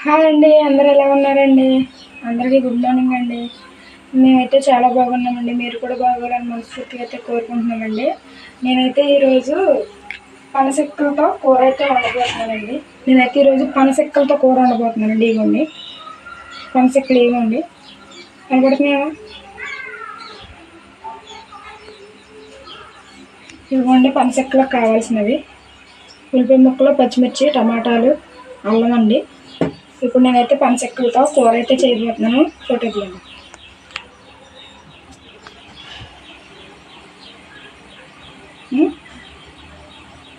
Hi అండి అందరు ఎలా ఉన్నారండి? అందరికీ గుడ్ మార్నింగ్ అండి. మేమైతే చాలా బాగున్నామండి. మీరు కూడా బాగోవాలని మనస్ఫూర్తిగా అయితే కోరుకుంటున్నామండి. నేనైతే ఈరోజు పనసెక్కలతో కూర అయితే వండబోతున్నానండి. నేనైతే ఈరోజు పనసెక్కలతో కూర వండబోతున్నానండి. ఇవ్వండి పనసెక్కలు ఇవ్వండి కనపడుతున్నాయా? ఇవ్వండి పనసెక్కలకు కావాల్సినవి. ఉల్లిపాయ ముక్కలు పచ్చిమిర్చి టమాటాలు అల్లం అండి. ఇప్పుడు నేనైతే పనసెక్కలతో కూర అయితే చేయబోతున్నాను. ఫోటో తీయండి.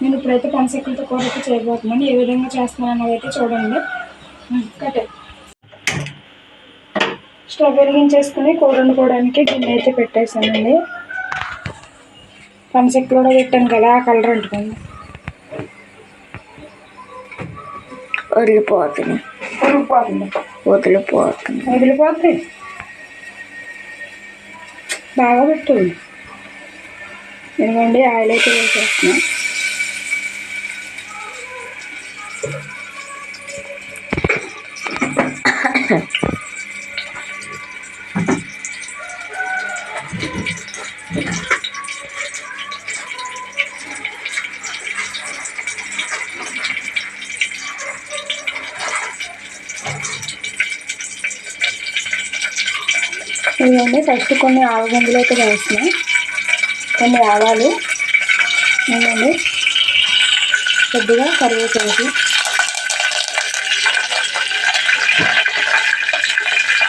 నేను ఇప్పుడైతే పంచెక్కులతో కూర అయితే చేయబోతున్నాను. ఏ విధంగా చేస్తున్నాను అనేది అయితే చూడండి. ఉం, కట్టే స్టవ్ వెలిగించేసుకుని కూర వండుకోవడానికి గిన్నె అయితే పెట్టేసానండి పనసెక్కలు కూడా పెట్టాను కదా ఆ కలర్ అంటుకుంది వదిలిపోతుంది. వదిలిపోతుంది. వదిలిపోతుంది. బాగా పెట్టు. ఇదిగోండి ఆయిల్ అయితే వేసేస్తున్నా. ఇదిగోండి ఫస్ట్ కొన్ని ఆవగింజలు అయితే వేస్తున్నాయి కొన్ని ఆవాలు ఇదిగోండి కొద్దిగా కరివేపాకు.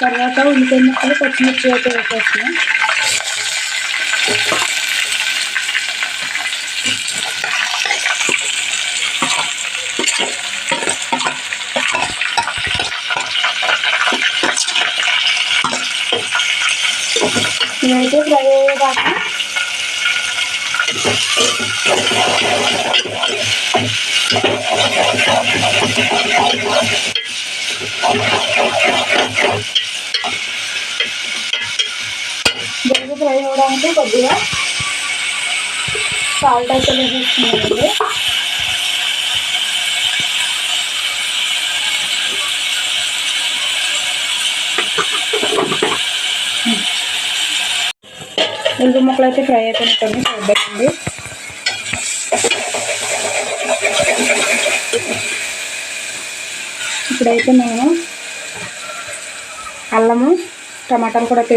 తర్వాత ఉంటే ముక్కలు పచ్చిమిర్చి అయితే వేసేస్తున్నాం ఇదైతే ఫ్రై అయ్యేదాకా బాగా ఫ్రై అవ్వడానికి కొద్దిగా సాల్ట్ అయితే వేసేస్తున్నానండి ముందు ముక్కలు అయితే ఫ్రై అయిపోయినట్టండి చూద్దామండి ఇప్పుడైతే నేను అల్లము టమాటాలు కూడా అయితే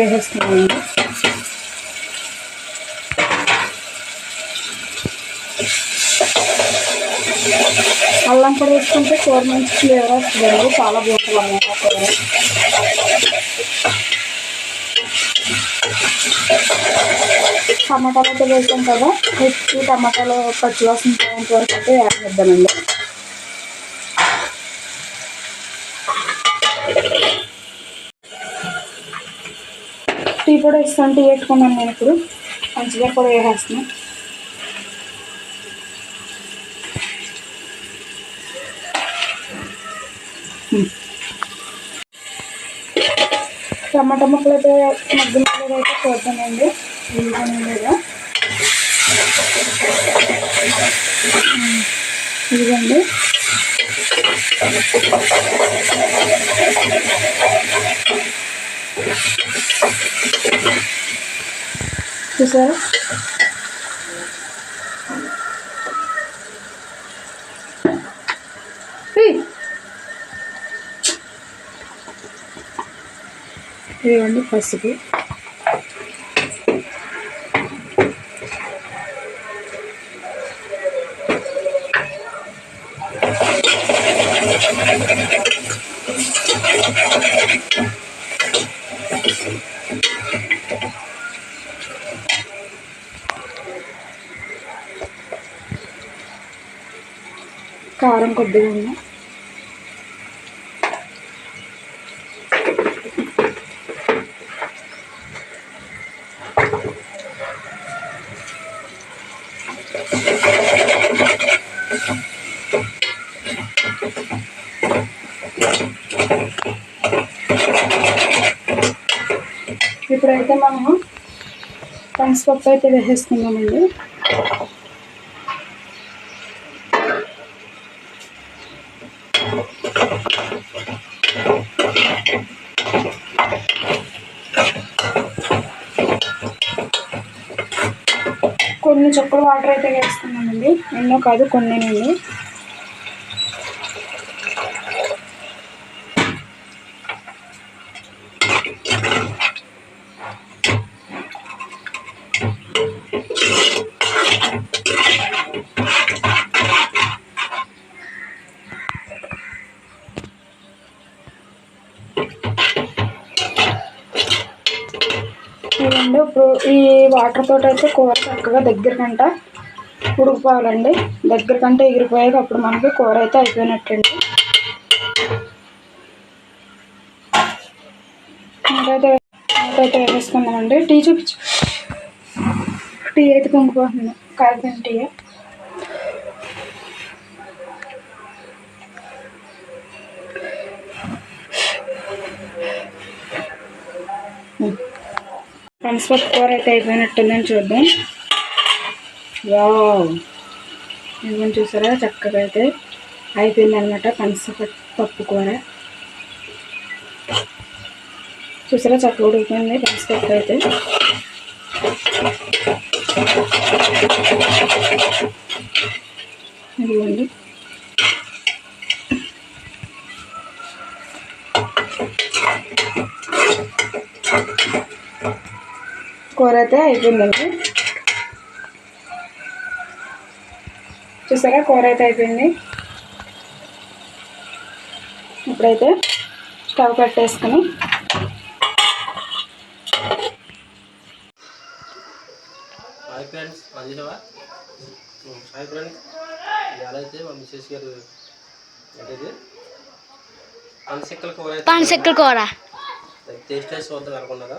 అల్లం కూడా వేసుకుంటే కూర మంచి ఫ్లేవర్ వస్తుంది చాలా బాగుంటుంది అన్నమాట. కూర టమాటాలు అయితే వేసాం కదా. ఈ టమాటాలు పచ్చి వాసన పోయేంత వరకు అయితే వేసేద్దామండి టీ కూడా ఇస్తాను టీ పెట్టుకున్నాను నేను ఇప్పుడు. మంచిగా కూడా వేసేస్తున్నాను టమాటా ముక్కలు అయితే మధ్య చూద్దామండి ఇదిగోండి లేదా ఇదిగోండి చూసారా? ఏయ్! ఇదిగోండి పసుపు. కారం కొద్దిగా ఉంది ఇప్పుడైతే మనము పనసపప్పు అయితే వేసేసుకున్నామండి కొన్ని చుక్కలు వాటర్ అయితే వేస్తున్నామండి. ఎన్నో కాదు కొన్నేనండి. చూడండి ఇప్పుడు ఈ వాటర్ తోటి అయితే కూర చక్కగా దగ్గరకంట ఉడికిపోవాలండి. దగ్గరకంటే ఎగిరిపోయాక అప్పుడు మనకి కూర అయితే అయిపోయినట్టండి. ఇంకైతే అయితే వేసుకుందామండి టీ చూపించు. టీ అయితే పొంగిపోతుంది కాగితం టీ. పనసపప్పు కూర అయితే అయిపోయినట్టుందని చూద్దాం. వావ్. చూసారా? చక్కగా అయితే అయిపోయింది అనమాట పనసపప్పు పప్పు కూర. చూసారా? చక్కగా ఉడికిపోయింది పనసపప్పు అయితే. ఇదిగోండి. కూర అయితే అయిపోయిందండి. చూసారా? కూర అయితే అయిపోయింది. ఇప్పుడైతే స్టవ్ కట్టేసుకుని హాయ్ ఫ్రెండ్స్ మంచిదవా హాయ్ ఫ్రెండ్స్ ఇవాళ అయితే మా మిస్సెస్ గారు ఏంటిది పనసెక్కల కూర అయితే పనసెక్కల కూర. టేస్ట్ చేసి చూద్దాం అనుకున్నారా?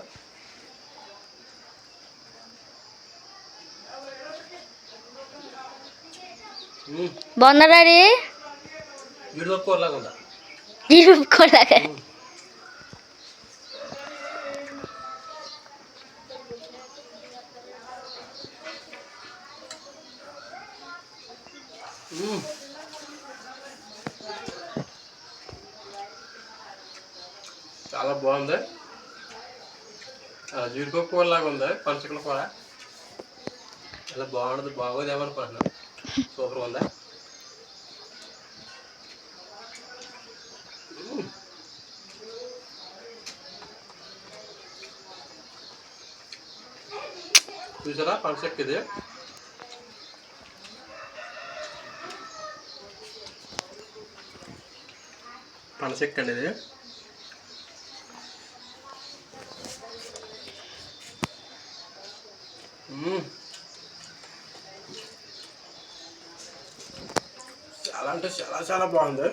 మ్మ్. బాగున్నా డాడీ వీడియో కూరలాగా ఉందా కూడా మ్మ్. చాలా బాగుంది ఆ, జీడిపప్పు కూర లాగా ఉంది పనసెక్కల కూర చాలా బాగుంటుంది బాగోదు ఏమనుకుంటున్నాను సూపర్ ఉందా? చూసారా? పర్ఫెక్ట్ ఇది. పనసెక్క అండి ఇది. చాలా అంటే చాలా చాలా బాగుంది.